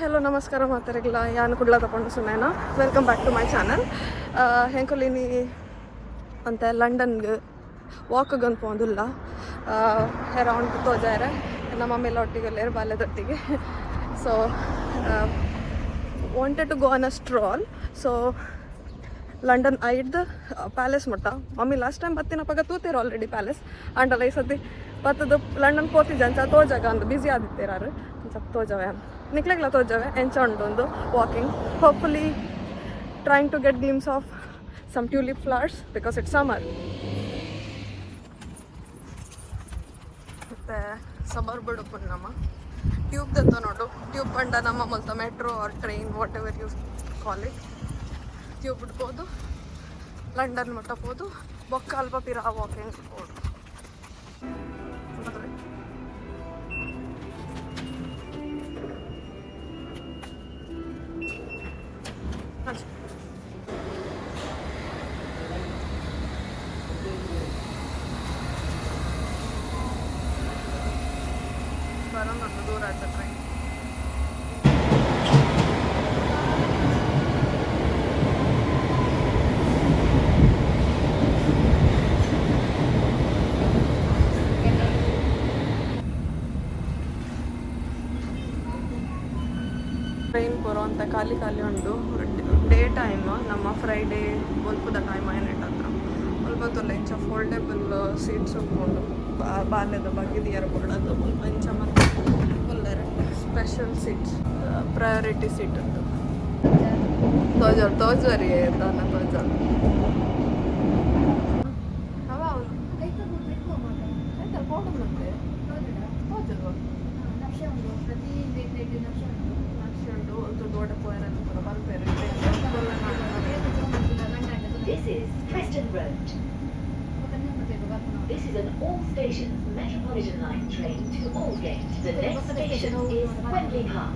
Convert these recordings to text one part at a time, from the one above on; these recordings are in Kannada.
ಹಲೋ ನಮಸ್ಕಾರ ಮಾತಾರಿಲ್ಲ ಯಾನು ಕುಡ್ಲ ತಗೊಂಡು ಸುನೇನ welcome back to my channel ಹೆಂಕೊಲಿನಿ ಅಂತ ಲಂಡನ್ಗೆ ವಾಕ್ಗೆ ಅಂತ ಅರೌಂಡ್ ತೋಜಾರೆ ನಮ್ಮ ಮಮ್ಮಿಲ್ಲ ಒಟ್ಟಿಗೆ ಬಾಲ್ಯದೊಟ್ಟಿಗೆ so wanted to go on a stroll so London ಐಡ್ palace ಮುಟ್ಟ. ಮಮ್ಮಿ ಲಾಸ್ಟ್ ಟೈಮ್ ಬತ್ತಿನ ಪಗ ತೂತೀರ ಆಲ್ರೆಡಿ ಪ್ಯಾಲೇಸ್ ಅಂಡಲ್ಲ ಈ ಸತಿ ಬತ್ತದು ಲಂಡನ್ ಪೋತಿದ್ದೆ ಅಂಚ ತೋಜಾಗ ಅಂದು ಬ್ಯುಸಿ ಆದಿತ್ತೀರಾರು. ಸ್ವಲ್ಪ ತೋಜವೆ ನಿಕ್ಲೆಗ್ಲ ತೋಜವೆ ಎಂಚ ಒಂದು walking hopefully trying to get glimpse of some tulip flowers because it's summer ಮತ್ತೆ ಸಬರ್ ಬಿಡು ನಮ್ಮ. ಟ್ಯೂಬ್ ದತ್ತ ನೋಡು. ಟ್ಯೂಬ್ ಬಂಡ ನಮ್ಮ ಮೊಲ್ತ metro or train whatever you call it tube ಬಿಡ್ಬೋದು. ಲಂಡನ್ ಮುಟ್ಟಬೋದು. ಬೊಕ್ಕ ಅಲ್ಪ ಪಿರಾ ವಾಕಿಂಗ್ ಹೋಗ್ಬೋದು ಬರುವಂಥ ಖಾಲಿ ಖಾಲಿ ಉಂಟು ಡೇ ಟೈಮ್ ನಮ್ಮ ಫ್ರೈಡೇ ಒಲ್ಪದ ಟೈಮ್ ಏನಿಟ್ಟು ಹತ್ರ ಒಲ್ಪತ್ತು ಇಂಚ ಫೋಲ್ಡೇಬಲ್ ಸೀಟ್ಸ್ ಉಂಟು ಬಾಲ್ಯದ ಬಗೆದಿಯರ ಕೊಡೋದು. ಒಲ್ಪ ಇಂಚ ಮತ್ತು ಒಳ್ಳೆರೆ ಸ್ಪೆಷಲ್ ಸೀಟ್ಸ್ ಪ್ರಯಾರಿಟಿ ಸೀಟ್ ಉಂಟು. ತೋಜರ್ ತೋಜರಿ ದಾನ ತೋಜರ್ ತೋಜಲ್ವಾ ನಕ್ಷೆ This is Preston Road. This is an all stations metropolitan line train to Aldgate. The next station is Wembley Park.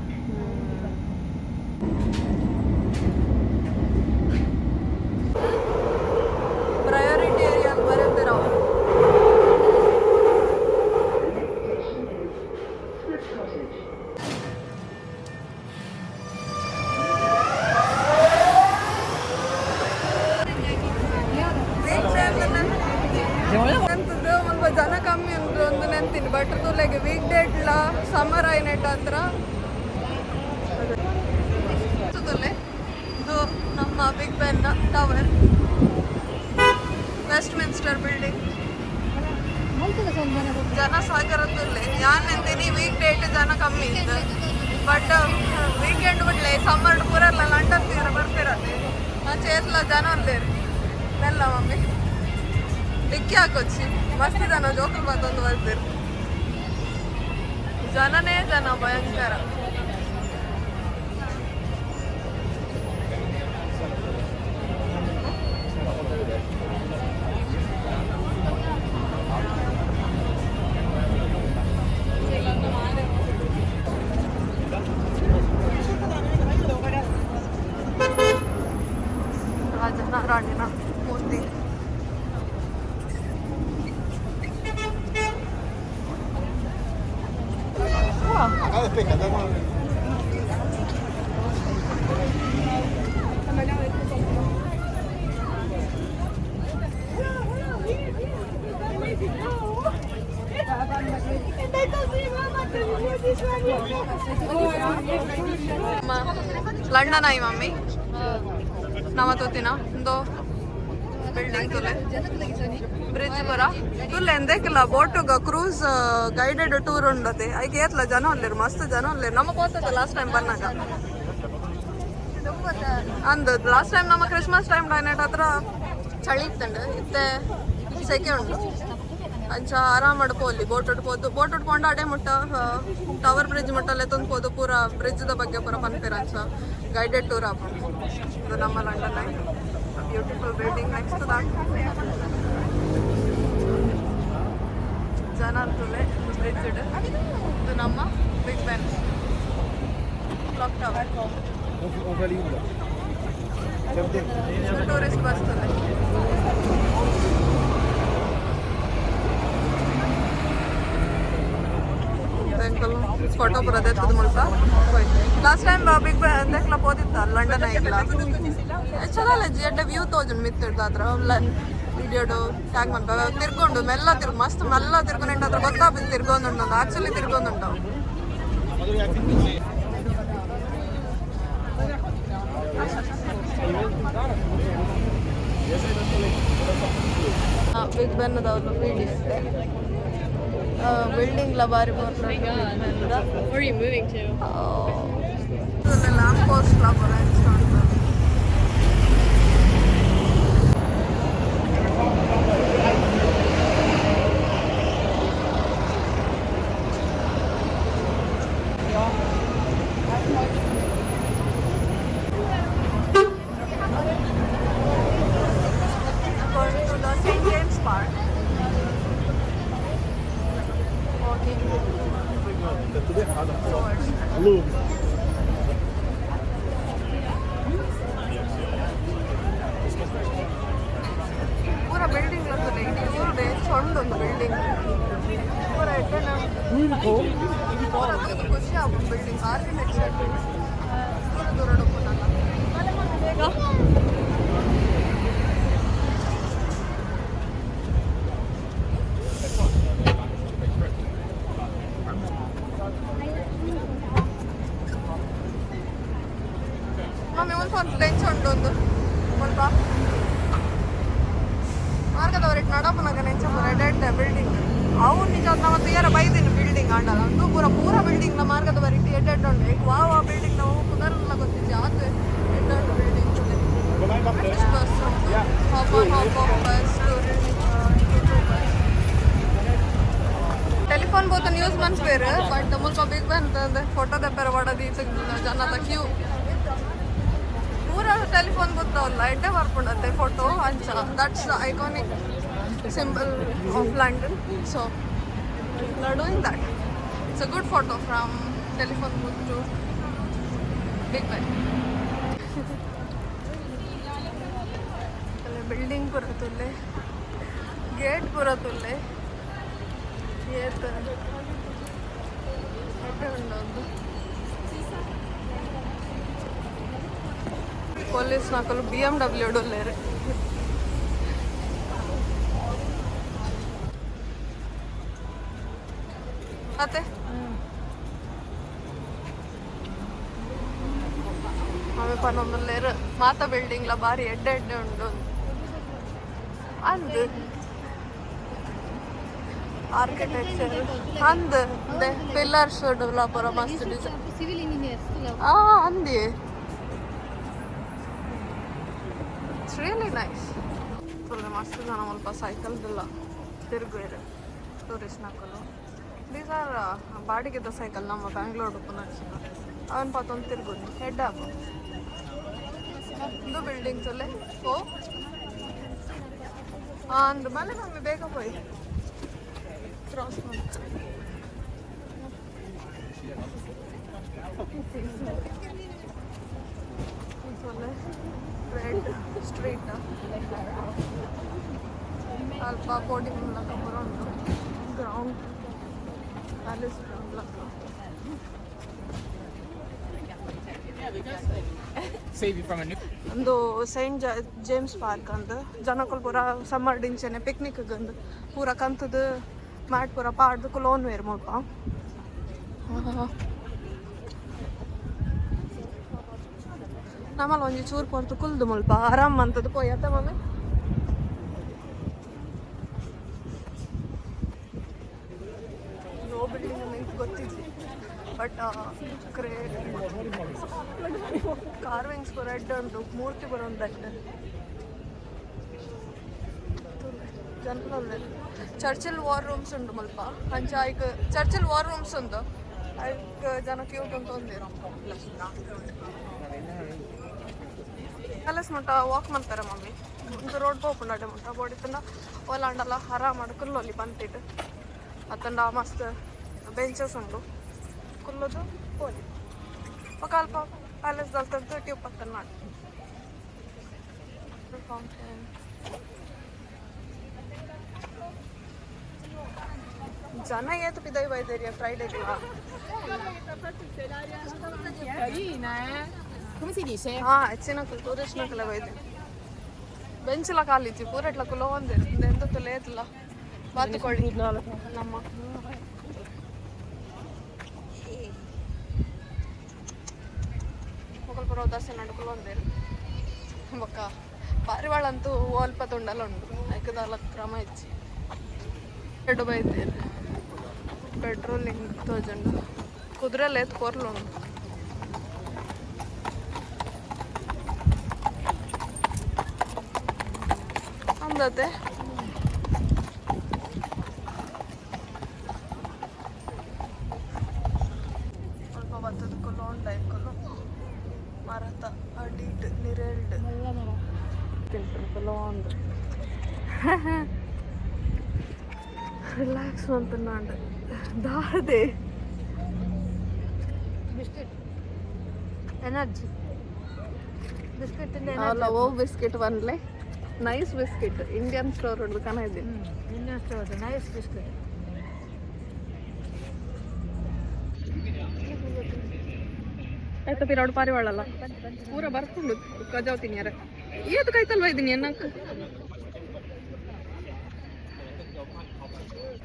But weekend ಬಿಡ್ಲೆ summer ಪೂರೆಲ್ಲ ಲಂಡನ್ ತೀರ ಬರ್ತಿರತ್ತೆ ಆಚೆ ಎಲ್ಲ ಜನ ಅಲ್ಲೇರಿ ಎಲ್ಲ ಮಮ್ಮಿ ಡಿಕ್ಕಿ ಹಾಕೊಚ್ಚಿ ಮಸ್ತಿ ಜನ ಜೋಕಲ್ ಬಂದೊಂದು ಬರ್ತೀರಿ ಜನನೇ ಜನ ಭಯಂಕರ. ಲಂಡನ್ ಆಯಿ ಮಮ್ಮಿ ನವ ತೋತಿನ ಒಂದು ಬಿಲ್ಡಿಂಗ್ ತುಲೆ ಬ್ರಿಡ್ಜ್ ಬರ ತುಲೆ ಎಂದೇಕಿಲ್ಲ ಬೋಟುಗ ಕ್ರೂಸ್ ಗೈಡೆಡ್ ಟೂರ್ ಉಂಡತೆ ಐಕೆ ಏತ್ಲ ಜನ ಅಲ್ಲಿರು ಮಸ್ತ್ ಜನ ಅಲ್ಲಿರು ನಮ್ಮ ಹೋಗ್ತದೆ ಲಾಸ್ಟ್ ಟೈಮ್ ಬನ್ನಾಗ ಅಂದ್ ಲಾಸ್ಟ್ ಟೈಮ್ ನಮ್ಮ ಕ್ರಿಸ್ಮಸ್ ಟೈಮ್ ಡೈನೆಟ್ ಹತ್ರ ಚಳಿ ಇತ್ತಂಡು ಇತ್ತೆ ಸೆಕೆ ಉಂಟು ಅಂಚ ಆರಾಮ್ ಪೋಲಿ ಬೋಟ್ ಉಟ್ಬೋದು ಬೋಟ್ ಉಟ್ಕೊಂಡು ಅಡೆ ಮುಟ್ಟ ಟವರ್ ಬ್ರಿಡ್ಜ್ ಮುಟ್ಟಲ್ಲೇ ತಂದ್ಬೋದು ಪೂರ ಬ್ರಿಡ್ಜ್ದ ಬಗ್ಗೆ ಪೂರ ಪನ್ಪೇರ ಅಂಚ ಗೈಡೆಡ್ ಟೂರ್ ಹಾಕೊಂಡು ಇದು ನಮ್ಮ London line beautiful building next ದಾಟ್ ಜನ ಅಂತಲೇ ಬ್ರಿಡ್ಜ್ ಇದು ನಮ್ಮ big Ben clock tower tourist bus ಎಂಕಲ್ photo ಬರೋದೆ ತದ ಮುಲ್ಪ. ಲಾಸ್ಟ್ ಟೈಮ್ ಬಿಗ್ ಎಂತೆಕ್ಲ ಪೋದಿತ್ತ ಲಂಡನ್ ಐಕ್ಲ ಚಲೋ ಜಿ ಎಡ್ಡೆ ವ್ಯೂ ತೋಜನ್ ಮಿತ್ತಿಡ್ದು ಅದ್ರ ವಿಡಿಯೋಡು ಟ್ಯಾಗ್ ಮಾಡ್ಬೇಕು ತಿರ್ಕೊಂಡು ಮೆಲ್ಲ ತಿರ್ಗ ಮಸ್ತ್ ಮೆಲ್ಲ ತಿರ್ಕೊಂಡು ಅದ್ರ ಗೊತ್ತಾಗ್ಬೇಕು ತಿರ್ಗೊಂದುಂಟು ಆಕ್ಚುಲಿ ತಿರ್ಗೊಂದುಂಟಾವು ಬಿಗ್ ಬೆನ್ನದವ್ರು ಬೀಡಿ ಬಿಲ್ಡಿಂಗ್ಲ ಬಾರಿ Where are you moving to? Lamp post Going towards ಪೂರ ಬಿಲ್ಡಿಂಗ್ ಇರ್ತದೆ ಇಡೀ ಊರದೆ ಸಣ್ಣದೊಂದು ಬಿಲ್ಡಿಂಗ್ ಪೂರ ಎಡ್ಡೆನ ಪೂರ ಅದರದ್ದು ಖುಷಿ ಆಗ್ಬೋದು ಬಿಲ್ಡಿಂಗ್ ಆರ್ಕಿಟೆಕ್ಚರ್ ದೂರ ದೂರ ಡೊಪ್ಪನಲ್ಲ ಬೇಗ ಮಮ್ಮಿ ಒಂದು ಸ್ವಲ್ಪ ಬೆಂಚ್ ಉಂಟು ಒಂದು ಸ್ವಲ್ಪ ಮಾರ್ಗದವರಿಗೆ ನಡಪನಾಗ ನೆಂಚ ಪೂರ ಡೆಡ್ ಬಿಲ್ಡಿಂಗ್ ಅವು ನಿಜ ನಾವು ತೀರ ಬೈದಿನ ಒಂದು ಪೂರ ಪೂರ ಬಿಲ್ಡಿಂಗ್ನ ಮಾರ್ಗದವರಿಗೆ ಎಡ್ ಎಡ್ ಉಂಟು. ಈಗ ವಾ ವಾ ಬಿಲ್ಡಿಂಗ್ ನಾವು ಪುನರ್ಲ್ಲ ಗೊತ್ತಿದ್ದೆ ಅದು ಎಡ್ ಉಂಟು. Building bus bus telephone booth news ಮನ್ಸ್ ಬೇರೆ ಬಟ್ ಮುಲ್ಪ ಬಿಗ್ ಬಂತಂದೆ ಫೋಟೋ ದಪ್ಪರ ಹೊಡದಿ ಜನದ ಕ್ಯೂ ಪೂರ ಟೆಲಿಫೋನ್ ಗೊತ್ತಾವಲ್ಲ ಎಡ್ಡೆ ಬರ್ಕೊಂಡತ್ತೆ ಫೋಟೋ ಅಂಚ. That's iconic symbol of London so doing that it's a good photo from telephone booth to big one. Building ಪೂರ ತುಲ್ಲೆ ಗೇಟ್ ಪೂರ ತುಲ್ಲೆ ಏತ್ ಎಡ್ಡೆ ಉಂಡೊಂದು ಪೊಲೀಸ್ ನಾಕಲು ಬಿ ಎಂ ಡಬ್ಲ್ಯೂ ಡೊಲ್ಲೇರು ಮತ್ತೆ? പണമല്ലേറ് മാത്ത ബിൽഡിംഗിലെ ഭാരി എഡ്ഡ എഡ്ഡ ഉണ്ട് അന്ത് ആർക്കിടെക്ചർ അന്ത് പില്ലർസ് ഡെവലപ്പർ മസ്റ്റ് ഡിസൈൻ ആ അന്തി ഇറ്റ്സ് റിയലി നൈസ് ತುಳ್ಳೆ ಮಸ್ತ್ ಜನ ಸ್ವಲ್ಪ ಸೈಕಲ್ದೆಲ್ಲ ತಿರುಗುವೆ ಟೂರಿಸ್ಟ್ ನಾಕಲು ದೀಸ್ ಆರ್ ಬಾಡಿಗೆದ ಸೈಕಲ್ ನಮ್ಮ ಬ್ಯಾಂಗ್ಳೂರ್ ಪುನರ್ಸಿನ ಅವನ್ ಪತ್ತೊಂದು ತಿರುಗುನಿ ಹೆಡ್ ಹಾಕು ಇದು ಬಿಲ್ಡಿಂಗ್ಸ್ ಅಲ್ಲೇ ಓ ಅಂದ ಮೇಲೆ ನಮಗೆ ಬೇಗ ಹೋಯ್ ಕ್ರಾಸ್ ಮಾಡ್ತಾರೆ ರೆಡ್ ಸ್ಟ್ರೀಟ್ ಅಲ್ಪ ಕೋಡಿ ಮೂಲಕ ಬರೋದು ಗ್ರೌಂಡ್ ಪ್ಯಾಲೇಸ್ ಗ್ರೌಂಡ್ ಲಕ್ಕ save you from a new ಒಂದು ಸೈಂಟ್ ಜೇಮ್ಸ್ ಪಾರ್ಕ್ ಅಂತ ಜನಕ್ಕಲ್ ಪೂರ ಸಮ್ಮರ್ ಡಿಂಚನೆ ಪಿಕ್ನಿಕ್ ಗಂದು. ಪೂರ ಕಂತದ ಮ್ಯಾಟ್ ಪೂರ ಪಾಡ್ದು ಲೋನ್ ವೇರ್ ಮುಲ್ಪ ನಮ್ಮಲ್ಲಿ ಒಂಜಿ ಚೂರು ಪೊರ್ತು ಕುಲ್ದು ಮುಲ್ಪ, ಆರಾಮ್ ಅಂತದ್ದು ಪೋಯತ್ತ ಮಮ್ಮಿ ನೋ ಬಿಲ್ಡಿಂಗ್ ನಿಂಗೆ ಗೊತ್ತಿದ್ವಿ ಕಾರ್ವಿಂಗ್ಸ್ ರೆಡ್ ಉಂಟು, ಮೂರ್ತಿ ಪೂರ ಒಂದು ಚರ್ಚಲ್ ವಾರ್ ರೂಮ್ಸ್ ಉಂಟು ಮಲ್ಪ. ಅಂಚೆ ಐಕ್ ಚರ್ಚಿಲ್ ವಾರ್ ರೂಮ್ಸ್ ಉಂಟು. ಐಕ್ ಜನ ಕ್ಯೂಟ್ ಅಂತ ಒಂದಿರೋ ಕಲಸ್ ಮಟ್ಟ ವಾಕ್ ಮಾಡ್ತಾರೆ ಮಮ್ಮಿ. ಒಂದು ರೋಡ್ ಪೋಪುಂಡಾಡೆ ಮಟ್ಟ ಬೋಡಿತಂಡ ಓಲಾಂಡಲ್ಲ ಹರ ಮಾಡು ಕುಲ್ಲೊಲ್ಲಿ ಬಂತಿಟ್ಟು ಅತ್ತಂಡ ಮಸ್ತ್ ಬೆಂಚಸ್ ಉಂಟು. ಕುಲ್ಲದು ಪೋಲಿ ఒక అల్ప ప్యాలెస్ దొరుకుతుంది ట్యూబ్ పక్కన మాట ಜನ ಏತು ಪಿದೈ ಬೈದೇರಿಯ ಫ್ರೈಡೇಗೆಲ್ಲ Carina, eh? Come si dice? ಹಾ ಹೆಚ್ಚಿನ ಟೂರಿಸ್ಟ್ ನಕಲ ಬೈದೆ ಬೆಂಚಲ ಕಾಲಿಚ್ಚಿ ಪೂರ ಇಟ್ಲ ಕುಲ ಒಂದಿರು ಎಂತ ತುಲೆ ಏತ್ಲ ಬಾತುಕೊಳ್ಳಿ ನಮ್ಮ ಮೊಗಲ್ ಪುರ ದರ್ಶನ ನಡುಕುಲು ಒಂದೇರು ಬೊಕ್ಕ ಪಾರಿವಾಳ ಅಂತೂ ಓಲ್ಪ ತುಂಡಲ ಉಂಡು ಐಕದಾಲ ಕ್ರಮ ಹೆಚ್ಚಿ ಎರಡು ಬೈದೇರು ಪೆಟ್ರೋಲಿಂಗ್ ತೋಜಂಡು ಕುದುರೆಲ್ಲ ಎತ್ತು ಕೊರ್ಲು ಉಂಡು ಅಂದತೆ ಅಂತ ನಾಂಡು ದಾದೆ biscuit energy biscuit in the ಅಲ್ಲ ಓ biscuit ಬಂದ್ಲೆ. Nice biscuit. Indian store ಹೊಡೆದು ಕನ ಇದ್ದೀನಿ. Indian store, nice biscuit. ಆಯ್ತಾ ಪಿರಾಡು ಪಾರಿವಾಳಲ್ಲ. ಪೂರ ಬರ್ಕೊಂಡು ಕಜಾವ್ತೀನಿ ಯಾರ. ಏತು ಕಾಯ್ತಲ್ವಾ ಇದೀನಿ ಅನ್ನಕ್ಕ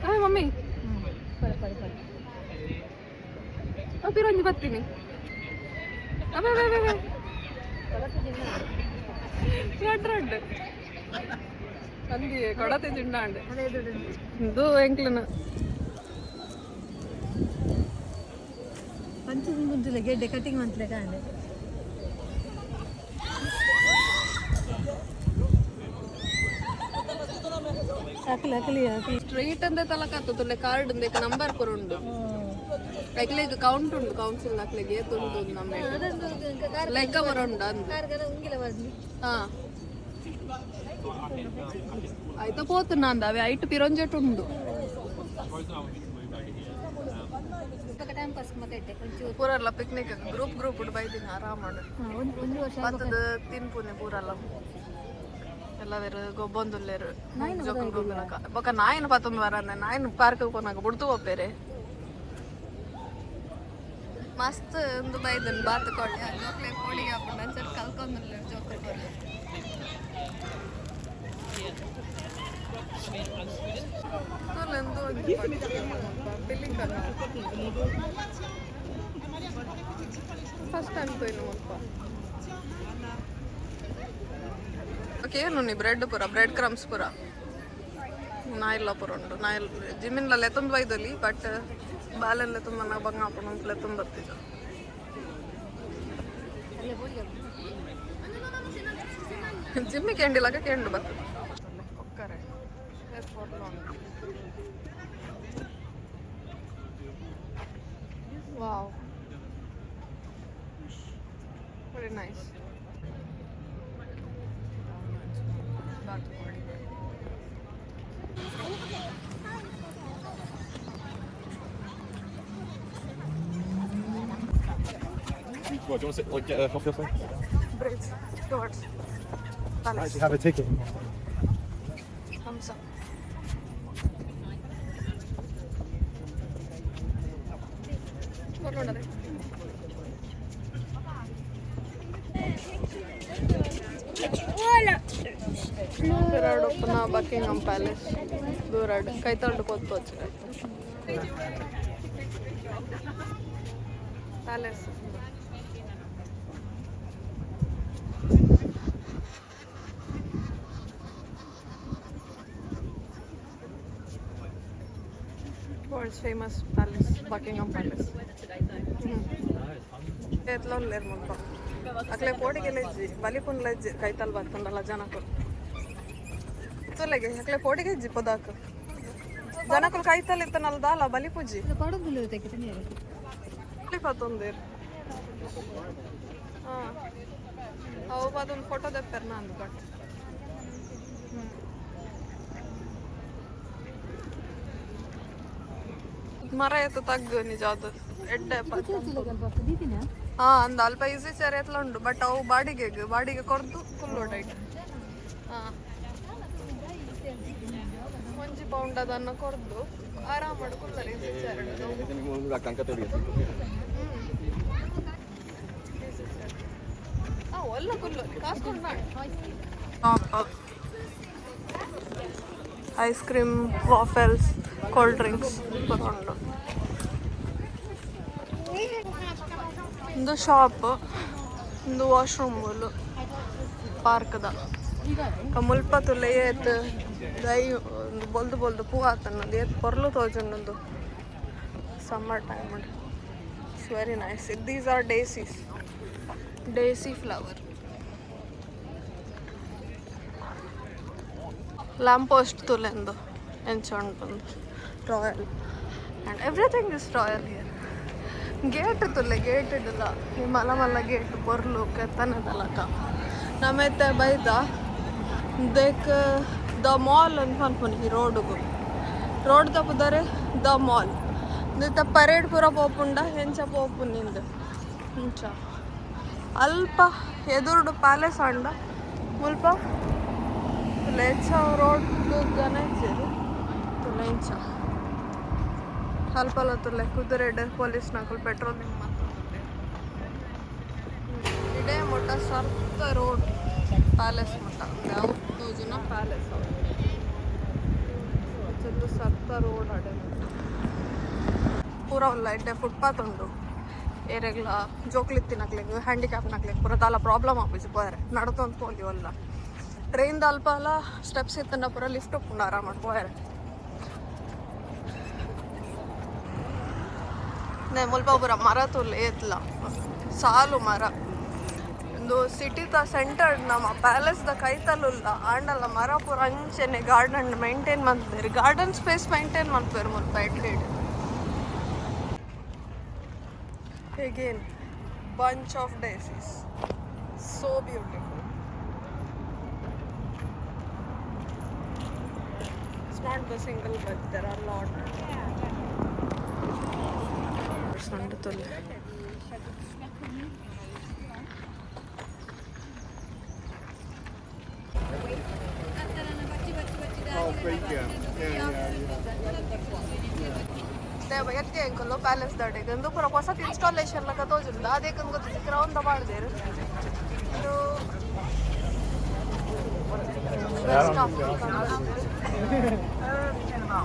ಹಾಯ್ ಮಮ್ಮಿ. ಅಭಿರಂಜಿ ಬರ್ತೀನಿ ರೆಡ್ ರೆಡ್. ಅಂದಿ ಕೊಡತೆ ಜಿಂಡಾಂಡೆ ಇದು ಎಂಕ್ಲನ ಪಂಚಮಿ ಮುಂಚೆ ಗೆಡ್ಡೆ ಕಟಿಂಗ್ ಮಂತ್ಲೆ ಕಾಂಡೆ. ಅಕ್ಲಿ ಅಕ್ಲಿ ಅಕ್ಲಿ ಸ್ಟ್ರೀಟ್ ಅಂದ ತಲಕ ಆತುಂಡು ಕಾರ್ಡ್ ಉಂದು ನಂಬರ್ ಪೂರ ಉಂಡು ಅಕ್ಲೆಗ್ ಕೌಂಟ್ ಉಂಡು ಕೌನ್ಸಿಲ್ ಅಕ್ಲೆಗ್ ಏತುಂಡು ನಮ್ಮ ಲೆಕ್ಕ ಪೂರ ಉಂಡು ಹಾ ಐತ ಪೋತುಂಡು ಅಂದ. ಅವೆ ಐಟ್ ಪಿರೊಂಜೆಟ್ ಉಂಡು ಪೂರಲ್ಲ ಪಿಕ್ನಿಕ್ ಗ್ರೂಪ್ ಗ್ರೂಪ್ ಬೈದಿನ ಆರಾಮ ಮಾಡು ತಿನ್ಪುನೆ ಪೂರಲ್ಲ. எல்லா கொப்பம் தொல்லேரு ஜோக்கம் கொக்கனாக்கா பக்கம் நாயின் பார்த்தோம் வர அந்த நாயின் பார்க்கு போனாங்க கொடுத்து போப்பேரு ಮಸ್ತ್ ಒಂದು ಬೈದನ್ ಬಾತುಕೊಳ್ಳಿ ಜೋಕ್ಲೆ ಕೋಳಿಗೆ ಹಾಕೊಂಡು ಒಂದ್ಸರಿ ಕಲ್ಕೊಂದಿಲ್ಲ ಜೋಕ್ಲೆ ಫಸ್ಟ್ ಅನ್ಕೋಯ್ನು ಅಪ್ಪ ಏನು ನೀ ಬ್ರೆಡ್ ಪೂರ ಬ್ರೆಡ್ ಕ್ರಮ್ಸ್ ಪುರ ನಾಯಿಲ್ಲ ಪುರ ಉಂಟು ನಾಯಿಲ್ ಜಿಮ್ಮಿನ್ಲ ಎತ್ತೊಂದು ಬೈದಲ್ಲಿ ಬಟ್ ಬಾಲೆಲ್ಲ ತುಂಬ ನಾ ಬಂಗ ಹಾಕೊಂಡು ತುಂಬ ಬರ್ತಿದ್ದ ಜಿಮ್ಮಿ ಕೆಂಡಿಲಾಗ ಕೆಂಡು ಬರ್ತದೆ ಕೊಕ್ಕರೆ airport wow nice What, do you want to sit, like, get a coffee or something? Bridge towards I palace actually have a ticket. ಹಂಸ ನೋಡೋಣ ಎರಡು ಪುನಃ ಬಕಿಂಗಮ್ ಪ್ಯಾಲೇಸ್ ದೂರಾಡು ಕೈ ತೊಂಡು ಕೊತ್ತು palace world's famous palace, Buckingham Palace. ఎట్లా లేరు ముందు అట్లా పోటీకి బలిపున్లు కైతాలు బతుకుండా జనకులు చూడలేక అట్లా పోటీకి ఇజ్జి పొదాకు జనకులు కైతాలు ఇత్తనాలు దాలా బలిపూజి బలిపోతుంది అవు పదొంದು ಫೋಟೋ ತೆಪ್ಪಾರ ನಾನು ಬಟ್ ಮರ ಎತ್ತು ತಗ್ಗು ನಿಜ ಅದು. ಹಾ, ಅಂದ ಅಲ್ಪ ಈಸಿ ಚೇರ್ ಎತ್ತಲ ಉಂಡು ಬಟ್ ಅವು ಬಾಡಿಗೆ ಬಾಡಿಗೆ ಕೊರ್ದು ಫುಲ್ ಓಡಾಯ್ತು ಹಾ. ಒಂಜಿ ಪೌಂಡ್ ಅದನ್ನು ಕೊರ್ದು, ಆರಾಮ್ ಮಾಡ್ಕೊಳ್ಳಿ ಈಸಿ 5. ಒಲ್ಲ ಕುಲ್ಲು ಕಾಸ್ಕೊಂಡು ice cream waffles cold drinks ತಗೊಂಡು ಒಂದು ಶಾಪ್ ಒಂದು ವಾಶ್ರೂಮ್ಗಳು ಪಾರ್ಕ್ದ. ಮುಲ್ಪ ತುಲೆ ಏತ್, ದೈ ಬೊಲ್ದು ಬೊಲ್ದು ಪೂ ಆತನ್ನೊಂದು ಏತ್ ಪೊರ್ಲು ತೋಜೊಂದೊಂದು summer time it's very nice these are daisies daisy flower lamp post ತುಲೆಂದು ಎಂಚೊಂಡು royal and everything is royal here gate ತುಲ್ಲ gate ಇಡಲ್ಲ. ಈ ಮಲ ಮಲ್ಲ ಗೇಟ್ ಬರ್ಲು ಕೆತ್ತನದಲ್ಲಕ್ಕ ನಮ್ಮೈತೆ ಬೈದ, ದೇಕ್, ದ ಮಾಲ್ ಅಂತ ಅನ್ಕೊಂಡು ಈ ರೋಡ್ಗು. ರೋಡ್ ತಪ್ಪದರೆ ದ ಮಾಲ್. ದಿತ್ತ ಪರೇಡ್ ಪೂರ ಪೋಪುಂಡ, ಹೆಂಚ ಪೋಪುನಿಂದ ಹುಂಚ. ಅಲ್ಪ ಎದುರುಡು ಪ್ಯಾಲೇಸ್ ಅಂಡ. ಮುಲ್ಪ ಲೇಚ ರೋಡ್ ಗಣೇಶ್ ಲೆಂಚ ಅಲ್ಪಲ ತುಲೆ ಕುದುರೆಡ್ ಪೊಲೀಸ್ ನಕಲ್ ಪೆಟ್ರೋಲಿಂಗ್ ಮಾಡ್ತಾರೆ ಇಡೇ ಮೊಟ್ಟ ಸರ್ತ ರೋಡ್ ಪ್ಯಾಲೇಸ್ ಮೊಟ್ಟ ಯಾವತ್ತು ಜನ ಪ್ಯಾಲೇಸ್ ಚಂದ ಸರ್ತ ರೋಡ್ ಅಡೆ. ಪೂರ ಉಲ್ಲ ಇಡ್ಡೆ ಫುಟ್ಪಾತ್ ಉಂಡು ಏರೆಗ್ಲ ಜೋಕ್ಲಿ ತಿನ್ನಕ್ಲಿಕ್ಕೆ ಹ್ಯಾಂಡಿಕ್ಯಾಪ್ ನಕ್ಲಿಕ್ಕೆ ಪೂರ ತಾಲ ಪ್ರಾಬ್ಲಮ್ ಆಗ್ಬಿಸಿ ಪೋರೆ ನಡ್ತೊಂದು ಪೋಲಿ ಒಲ್ಲ ಟ್ರೈನ್ದ ಅಲ್ಪ ಅಲ್ಲ ಸ್ಟೆಪ್ಸ್ ಇತ್ತನ್ನ ಪೂರ ಲಿಫ್ಟ್ ಉಪ್ಪುಂಡು ಆರಾಮ ಪೋರೆ ನೆ ಮುಲ್ಪ ಪೂರ ಮರ ತುಲ್ ಏತ್ಲ ಸಾಲು ಮರ ಒಂದು ಸಿಟಿದ ಸೆಂಟರ್ ನಮ್ಮ ಪ್ಯಾಲೇಸ್ದ ಕೈತಲುಲ್ಲ ಆಂಡಲ್ಲ ಮರ ಪೂರ ಅಂಚೆನೆ ಗಾರ್ಡನ್ ಮೇಂಟೈನ್ ಮಾಡ್ತಾರೆ ಗಾರ್ಡನ್ ಸ್ಪೇಸ್ ಮೇಂಟೈನ್ ಮಾಡ್ತಾರೆ ಮುಲ್ಪ ಎಟ್ಲೀಡ್ ಹೇಗೇನ್ bunch of daisies so beautiful the not the single, but there are a lot. ಸಂಡತುಲ್ಲೆ ದೇವ ಎತ್ತೆ ಅಂಕಲ್ ಪ್ಯಾಲೇಸ್ ದಾಡೆಗೆ ಒಂದು ಪೂರ ಹೊಸತ್ ಇನ್ಸ್ಟಾಲೇಷನ್ ಲಕ ತೋಜುಂದ ಅದೇಕಂದ್ ಗೊತ್ತಿತ್ತು ಗ್ರೌಂಡ್ ಬಾಳ್ದೇರು ಇದು West Africa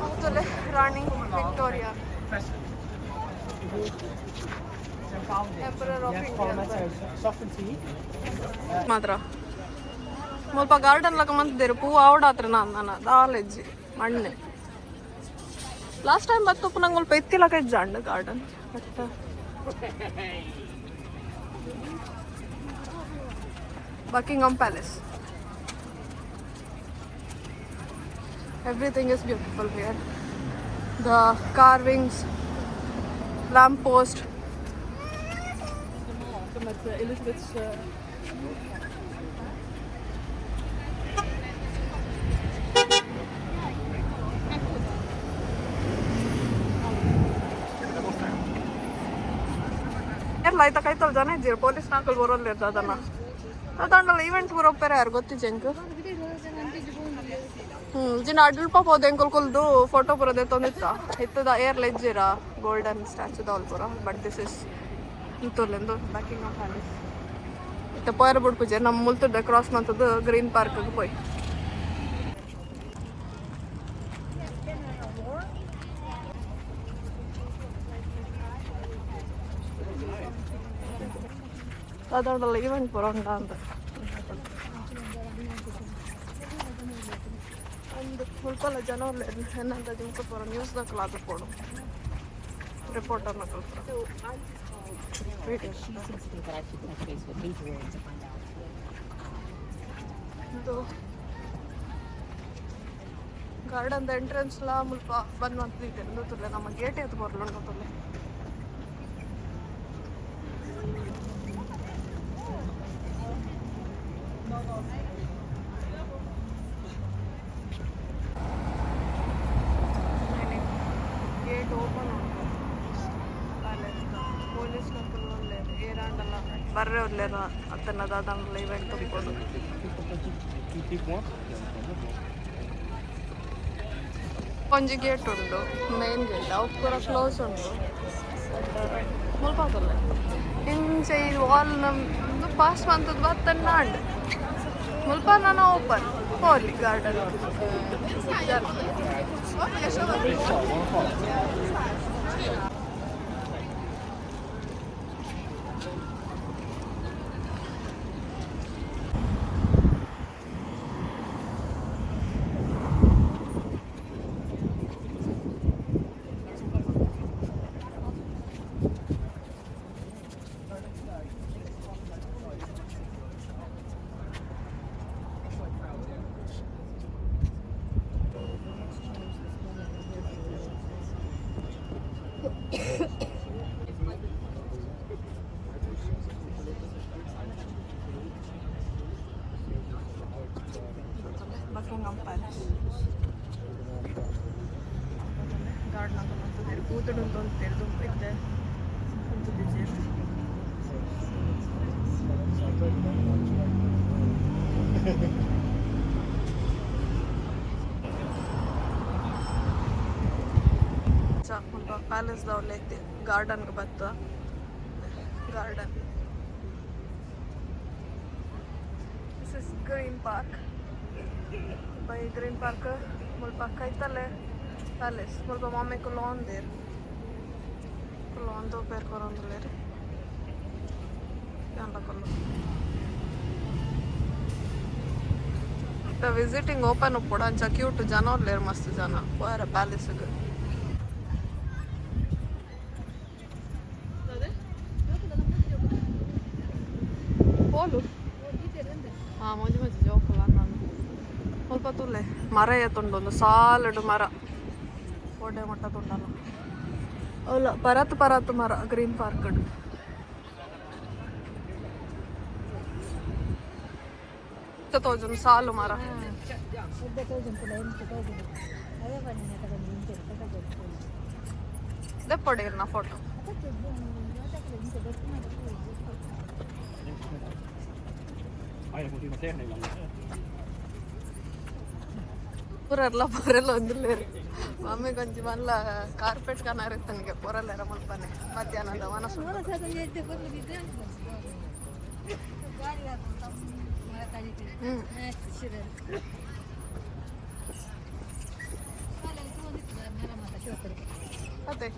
ಕೂತಲೆ Rani Victoria emperor of India ಮಾತ್ರ. ಮುಲ್ಪ ಗಾರ್ಡನ್ ಲಕ ಮಂತಿದ್ದೇರು ಪೂ ಆವಡಾತ್ರ ನಾನು ನನ್ನ ದಾಲೆಜ್ಜಿ ಮಣ್ಣೆ. ಲಾಸ್ಟ್ ಟೈಮ್ ಬತ್ತಪ್ಪ ನಂಗೆ ಸ್ವಲ್ಪ ಎತ್ತಿಲಕ ಇಜ್ಜಂಡು garden but Buckingham palace everything is beautiful here the carvings lamp post ಎಲ್ಲ ಆಯ್ತಾ ಕೈತಲ್ ಜನ ಇದ್ದೀರಿ ಪೊಲೀಸ್ ನಾಕಲ್ ಬರೋಲ್ಲ ಇರ್ತ ಅದನ್ನ ಅದಂಡಲ್ಲ ಈವೆಂಟ್ ಬರೋಪ್ಪೇರೆ ಯಾರು ಗೊತ್ತಿಜ್ಜೆ ಎಂಕ್ ಹ್ಞೂ ಜಿನ ಅಡ್ಲ್ಪ ಹೋದ ಎಂಕಲ್ ಕುಲ್ದು ಫೋಟೋ ಬರೋದೆ ತಂದಿತ್ತ? ಇತ್ತದ ಏರ್ ಲೆಜ್ಜಿರ ಗೋಲ್ಡನ್ ಸ್ಟ್ಯಾಚು ಪುರ? ಬಟ್ ದಿಸ್ ಇಸ್ ಇಂತೋಲೆಂದು ಬ್ಯಾಕಿಂಗ್ ಆಫ್ ಪ್ಯಾಲೇಸ್ ಇತ್ತ ಪೋಯರ್ ಬಿಡ್ ಪೂಜೆ ನಮ್ಮ ಮುಲ್ತದ ಕ್ರಾಸ್ ಮಂತದ್ದು ಗ್ರೀನ್ ಪಾರ್ಕ್ಗೆ ಪೋಯ್. ಅದೊಂದಲ್ಲ ಈವೆಂಟ್ ಬರೋಂಗ ಅಂತ. ಸ್ವಲ್ಪ ಜನ ಏನಂತ ಜಿಂಕ ಬರೋ ನ್ಯೂಸ್ದಾಗ ಕ್ಲಾಸ್ ಕೊಡು. ರಿಪೋರ್ಟರ್ನ ಕಲ್ಪರ ಇದು ಗಾರ್ಡನ್ ಎಂಟ್ರೆನ್ಸ್ಲ ಮುಲ್ಪ ಬಂದ್ ಮಂತ್ಲಿ ಇದೆ ನಮ್ಮ ಗೇಟ್ ಎತ್ತು ಬರಲ್ಲ ಅದನ್ನ ದಾದಂಗ್ಲ ಇವೆಂಟ್ ತುಂಬೋದು ಒಂಜಿ ಗೇಟ್ ಉಂಡು ಮೇನ್ ಗೇಟ್ ಅವು ಪೂರ ಕ್ಲೋಸ್ ಉಂಡು ಮುಲ್ಪಾತಲ್ಲ ಇಂಚೆ ಈ ವಾಲ್ ನಮ್ದು ಪಾಸ್ ಬಂತದ್ದು ಬತ್ತನ್ನ ಅಂಡ್ ಮುಲ್ಪ ನಾನು ಓಪನ್ ಹೋಗ್ಲಿ ಗಾರ್ಡನ್ ಬಕಿಂಗಮ್ ಪ್ಯಾಲೇಸ್ ಗಾರ್ಡನ್ ಅಂತ ಅಂತಂದೇಳಿ ಕೂತಡು ಅಂತ ಅಂತೇಳಿ ತುಂಬ ಇದ್ದೆ ಅಂತದಿದೆ ಸ್ವಲ್ಪ ಪ್ಯಾಲೇಸ್ ದವಲ್ಲ ಐತಿ ಗಾರ್ಡನ್ಗೆ ಬತ್ತ garden this is green by Green Park ಮುಲ್ಪ ಕೈತಲೆ ಪ್ಯಾಲೇಸ್ ಮುಲ್ಪ ಮಾಮೆ ಕುಲಾನ್ ದೇರ್ ಕುಲಾನ್ ದೋ ಪೇರ್ ಕೊರೊಂದುಲ್ಲೇರಿ ಎಲ್ಲ ಕೊಲ್ಲು ದ ವಿಸಿಟಿಂಗ್ ಓಪನ್ ಕೂಡ ಅಂಚ ಕ್ಯೂಟ್ ಜನ ಉಲ್ಲೇರ್ ಮಸ್ತ್ ಜನ ಬೇರೆ ಪ್ಯಾಲೇಸಿಗೆ ಹೋಲು ಹಾಂ ಮಜು ಮಜು ಸ್ವಲ್ಪತ್ತುಲ್ಲೇ ಮರ ಎತ್ತುಂಡು ಒಂದು ಸಾಲಡು ಮರ ಕೋಟೆ ಮಟ್ಟದುಂಡಲ್ಲ ಅವಲ್ಲ ಪರತ್ ಪರತ್ ಮರ ಗ್ರೀನ್ ಪಾರ್ಕ್ ತೋಜುಂಡು ಸಾಲು ಮರ ದೆಪ್ಪೊಡೀರ್ ನಾ ಫೋಟೋ ಆಯ್ತು ಮತ್ತೆ ಪರಲ್ಲ ಪರಲ್ಲ ಒಂದಲ್ಲ ಮಮ್ಮಿ கொஞ்சம் ಮಲ್ಲ ಕಾರ್ಪೆಟ್ ಕನ್ನಾರೆ ತನಿಗೆ ಪರಲ್ಲ ಏನಮೂನ್ ಬನ್ನ. ಮತ್ಯನಂದ ವನಸು ಅದೇ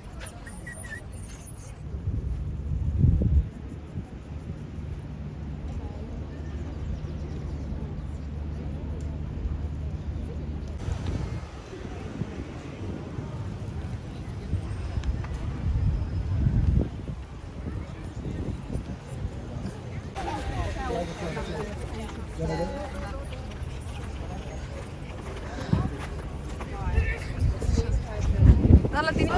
ಅಲ್ಲ ತಿನ್